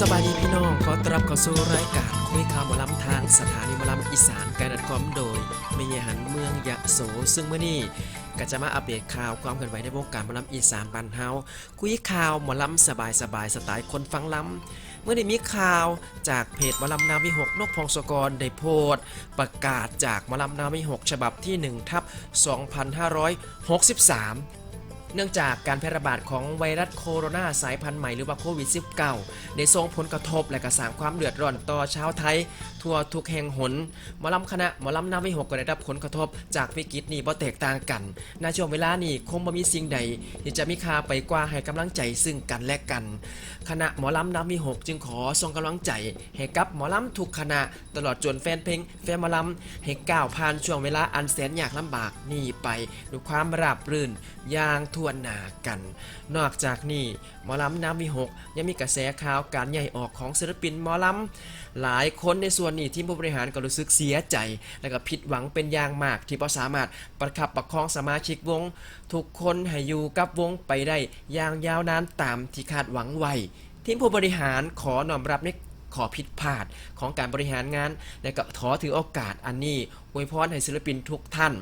สบายดีพี่น้องขอตรับเข้าสู่รายการคุยข่าวหมอลำทางสถานีหมอลำอีสานการดัดคอมโดยเมยหันเมืองยะโสซึ่งเมื่อนี้ก็จะมาอัปเดตข่าวความเคลื่อนไหวในวงการหมอลำอีสานบ้านเฮาคุยข่าวหมอลำสบายสบายสไตล์คนฟังลำเมื่อได้มีข่าวจากเพจหมอลำนาวิหกนกพงศกรได้โพสต์ประกาศจากหมอลำนาวิหกฉบับที่1ทับ2563 เนื่องจากการแพร่ระบาดของไวรัสโคโรนาสายพันธุ์ใหม่หรือว่าโควิด -19 ได้ส่งผลกระทบและกระสางความเดือดร้อนต่อชาวไทย ทั่วทุกแห่งหนหมอลำคณะหมอลำนาวิหกก็ได้รับผลกระทบ จากวิกฤตนี้บ่แตกต่างกันในช่วงเวลานี้คงบ่มีสิ่งใดที่จะมีค่าไปกว่าให้กำลังใจซึ่งกันและกัน คณะหมอลำนาวิหกจึงขอส่งกำลังใจให้กับหมอลำทุกคณะตลอดจนแฟนเพลงแฟนหมอลำให้ก้าวผ่านช่วงเวลาอันแสนยากลำบากนี้ไปด้วยความราบรื่นอย่างทั่วหน้ากัน นอกจากนี้หมอลำน้ำวิหกยังมีกระแสข่าวการใหญ่ออกของศิลปินหมอลำหลายคนในส่วนนี้ทีมผู้บริหารก็รู้สึกเสียใจ และก็ผิดหวังเป็นอย่างมาก ที่พอสามารถประคับประคองสมาชิกวง ทุกคนให้อยู่กับวงไปได้อย่างยาวนานตามที่คาดหวังไว้ทีมผู้บริหารขอน้อมรับในขอผิดพลาดของการบริหารงาน และก็ขอถือโอกาสอันนี้อวยพรให้ศิลปินทุกท่าน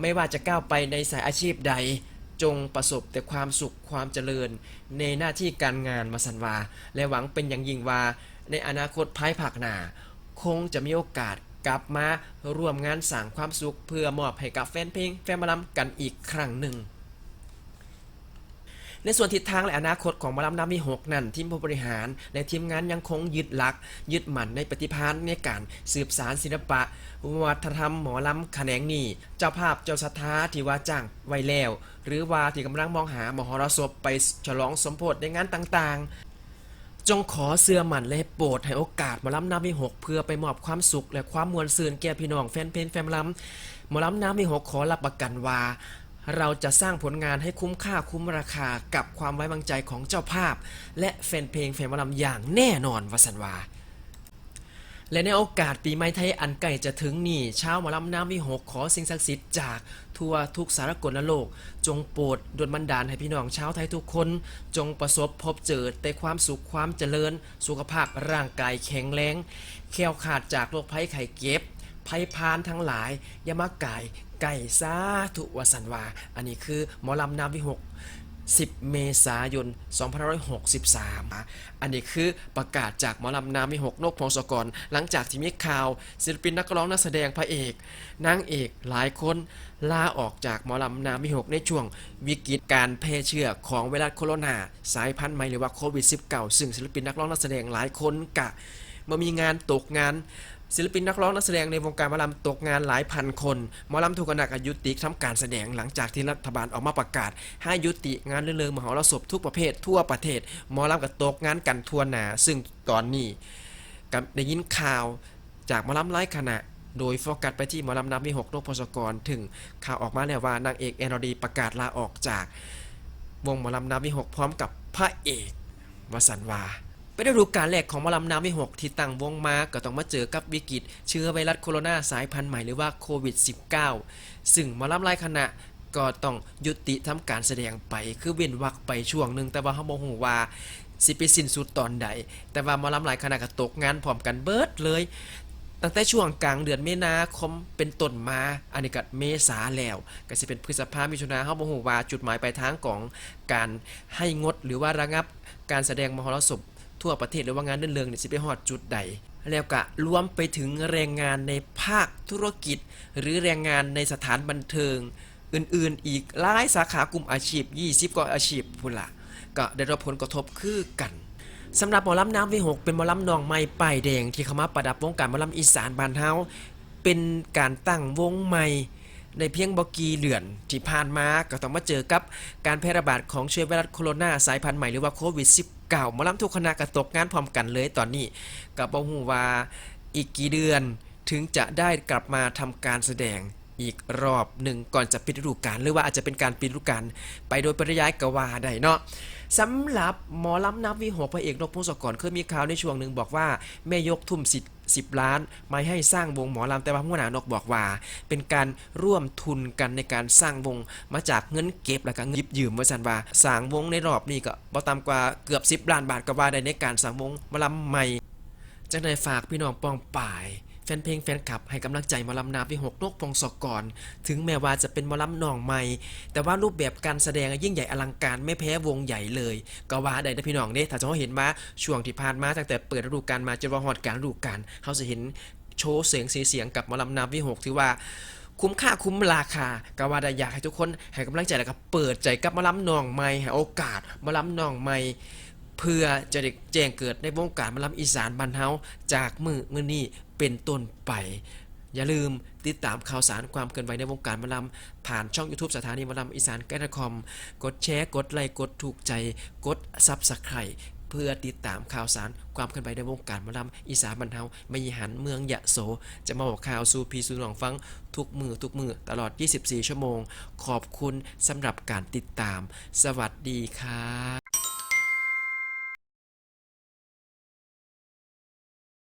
ไม่ว่าจะก้าวไปในสายอาชีพใด จงประสบแต่ความสุขความเจริญ ในหน้าที่การงานมาสันวา และหวังเป็นอย่างยิ่งว่า ในอนาคตภายภาคหน้า คงจะมีโอกาสกลับมาร่วมงานสร้างความสุขเพื่อมอบให้กับแฟนเพลงแฟนมอลำกันอีกครั้งหนึ่ง ในส่วนทิศทางและอนาคตของมอลำน้ำมีหกนั่นทีมผู้บริหาร และทีมงานยังคงยึดหลัก ยึดมั่นในปฏิภาณในการสืบสารศิลปะ วัฒนธรรมหมอลำแขนงนี้ เจ้าภาพเจ้าศรัทธาที่ว่าจ้างไว้แล้ว หรือว่าที่กำลังมองหามหรสพไปฉลองสมโพธิในงานต่าง จงขอเสื้อหมันและโปรดให้โอกาสหมอลำน้ำมีหกเพื่อไปมอบความสุขและความมวลซื่นแก่พี่น้องแฟนเพลงแฟนหมลำหมอลำน้ำมีหกขอรับประกันว่า เราจะสร้างผลงานให้คุ้มค่าคุ้มราคากับความไว้วางใจของเจ้าภาพ และแฟนเพลงแฟนหมอลำอย่างแน่นอนวสันวา และในโอกาสปีใหม่ไทยอันใกล้จะถึงนี่ชาวหมอลำน้ำวิหกขอสิ่งศักดิ์สิทธิ์จากทั่วทุกสารกลโลก จงโปรดดลบันดาลให้พี่น้องชาวไทยทุกคน จงประสบพบเจอแต่ความสุขความเจริญ สุขภาพร่างกายแข็งแรงแคล้วขาดจากโรคภัยไข้เก็บภัยพานทั้งหลายยามากายไก่สาธุวสันวา อันนี้คือหมอลำน้ำวิหก 10 เมษายน2563 อันนี้คือประกาศจากหมอลำนามิหกนกพงศกร หลังจากที่มีข่าว ศิลปินนักร้องนักแสดงพระเอกนางเอกหลายคนลาออกจากหมอลำนามิหกในช่วงวิกฤตการแพร่เชื้อของไวรัสโคโรนา สายพันธุ์ใหม่หรือว่าโควิด -19 ซึ่งศิลปินนักร้องนักแสดงหลายคนกะเมื่อมีงานตกงาน ศิลปินนักร้องนักแสดงในวงการหมอลำตกงานหลายพันคนหมอลำถูกกระหนักอายุติทำการแสดงหลังจากที่รัฐบาลออกมาประกาศ ให้ยุติงานเรื่องมหรสพทุกประเภททั่วประเทศหมอลำก็ตกงานกันทั่วหนา ซึ่งตอนนี้กับได้ยินข่าวจากหมอลำไร้ขณะ โดยโฟกัสไปที่หมอลำน้ำมีหกนกพศกร ถึงข่าวออกมาแล้วว่านางเอกแอนอดีประกาศลาออกจาก วงหมอลำน้ำมีหกพร้อมกับพระเอกวสันวา เป็นฤดูกาลแรกของมอลำน้ำไม่หกที่ตั้งวงมาก็ต้องมาเจอกับวิกฤต เชื้อไวรัสโคโรนาสายพันธุ์ใหม่หรือว่าโควิด -19 ซึ่งมอลำรายคณะก็ต้องยุติทำการแสดงไปคือเว้นวักไปช่วงหนึ่งแต่ว่าเขาบอกหูว่าสิไปสิ้นสุดตอนใด แต่ว่ามอลำรายคณะก็ตกงานพร้อมกันเบิดเลย ตั้งแต่ช่วงกลางเดือนเมษาคมเป็นต้นมาอันนี้ก็เมษาแล้วก็จะเป็นพฤษภามิถุนาเฮาบ่ฮู้ว่าจุดหมายปลายทางของการให้งดหรือว่าระงับการแสดงมหรสพ ทั่วประเทศหรือว่างานเดินเรืองนี่ยสิไปฮอดจุดใดแล้วก็รวมไปถึงแรงงานในภาคธุรกิจ หรือแรงงานในสถานบันเทิง อื่นๆ อีกหลายสาขากลุ่มอาชีพ 20กว่าอาชีพพุ่นละก็ได้รับผลกระทบคือกันสำหรับหมอลำน้ำวิหกเป็นหมอลำนองไม้ป้ายแดงที่เข้ามาประดับวงการหมอลำอีสานบ้านเฮาเป็นการตั้งวงใหม่ ในเพียงบกีเดือนที่ผ่านมาก็ต้องมาเจอกับการแพร่ระบาดของเชื้อไวรัสโคโรนาสายพันธุ์ใหม่หรือว่าโควิด -19 มาล้ำทุกคณะก็ตกงานพร้อมกันเลยตอนนี้ก็บ่ฮู้ว่าอีกกี่เดือนถึงจะได้กลับมาทำการแสดง อีกรอบหนึ่งก่อนจะปิดฤดูกาลหรือว่าอาจจะเป็นการปิดฤดูกาลไปโดยปริยายก็ว่าได้เนาะสำหรับหมอลำนับวิหกพระเอกนกพงศกรเคยมีข่าวในช่วงหนึ่งบอกว่าแม่ยกทุ่มสิสิบล้านไม่ให้สร้างวงหมอลำแต่ว่าหัวหน้านกบอกว่า เป็นการร่วมทุนกันในการสร้างวงมาจากเงินเก็บแล้วก็เงินยิบยืมว่าสันว่าสร้างวงในรอบนี้ก็บ่ต่ำกว่าเกือบ 10 ล้านบาทก็ว่าได้ในการสร้างวงหมอลำใหม่จังไดฝากพี่น้องปองป่าย แฟนเพลงแฟนคลับให้กำลังใจมอลำนาวิหกนกพงศกร ถึงแม้ว่าจะเป็นมอลำหนองใหม่ แต่ว่ารูปแบบการแสดงยิ่งใหญ่อลังการไม่แพ้วงใหญ่เลย ก็ว่าได้นะพี่น้องเด้ถ้าจะเห็นมาช่วงที่ผ่านมาตั้งแต่เปิดฤดูกาลมาจนว่าฮอดกลางฤดูกาลเขาจะเห็นโชว์เสียงสีเสียงกับมอลำนาวิหกถือว่าคุ้มค่าคุ้มราคาก็ว่าได้อยากให้ทุกคนให้กำลังใจแล้วก็เปิดใจกับมาล้ำนองใหม่ให้โอกาสมาล้ำนองใหม่เพื่อจะได้แจ้งเกิดในวงการมาล้ำอีสานบ้านเฮาจากมือมือนี้ เป็นต้นไป อย่าลืมติดตามข่าวสารความเคลื่อนไหวในวงการมาล้ำผ่านช่อง YouTube สถานีมาล้ำอีสานแกนคอมกดแชร์ กดไลค์กดถูกใจ กดซับสไครต์เพื่อติดตามข่าวสารความเคลื่อนไหวในวงการมอลำอีสานบรรเทาไม่หันเมืองยะโส จะมาบอกข่าวสู่พีสู่หนองฟัง ทุกมือทุกมือตลอด 24 ชั่วโมง ขอบคุณสำหรับการติดตาม สวัสดีครับ